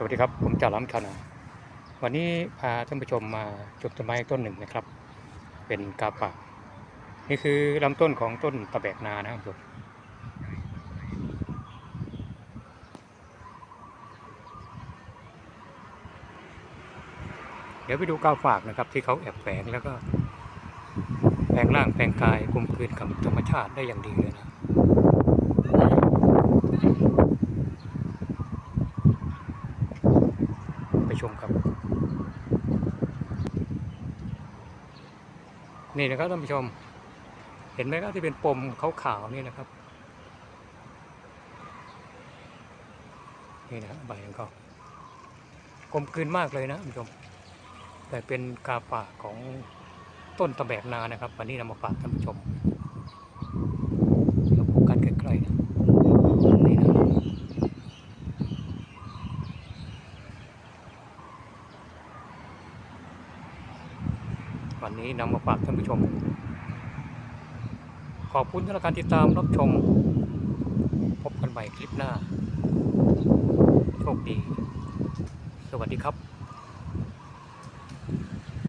สวัสดีครับ ผมจ่าล้ำชานาวันนี้พาท่านผู้ชมมาชมต้นไม้ต้นหนึ่งนะครับ เป็นกาป่านี่คือลำต้นของต้นตะแบกนานะครับผมเดี๋ยวไปดูกาฝากนะครับ ที่เขาแอบแฝงแล้วก็แปลงร่างแปลงกายกลมกลืนกับธรรมชาติได้อย่างดีเลยนะ ไป ชมครับ นี่นะครับท่านผู้ชม เห็นไหมครับที่เป็นปมขาวๆนี่นะครับ นี่นะใบของเขากลมกลืนมากเลยนะท่านผู้ชม แต่เป็นกาป่าของต้นตะแบกนานะครับ วันนี้นำมาฝากท่านผู้ชมเราโฟกัสใกล้ๆนะนี่นะ วันนี้นำมาฝากท่านผู้ชม ขอบคุณสำหรับการติดตามรับชม พบกันใหม่คลิปหน้า โชคดี สวัสดีครับ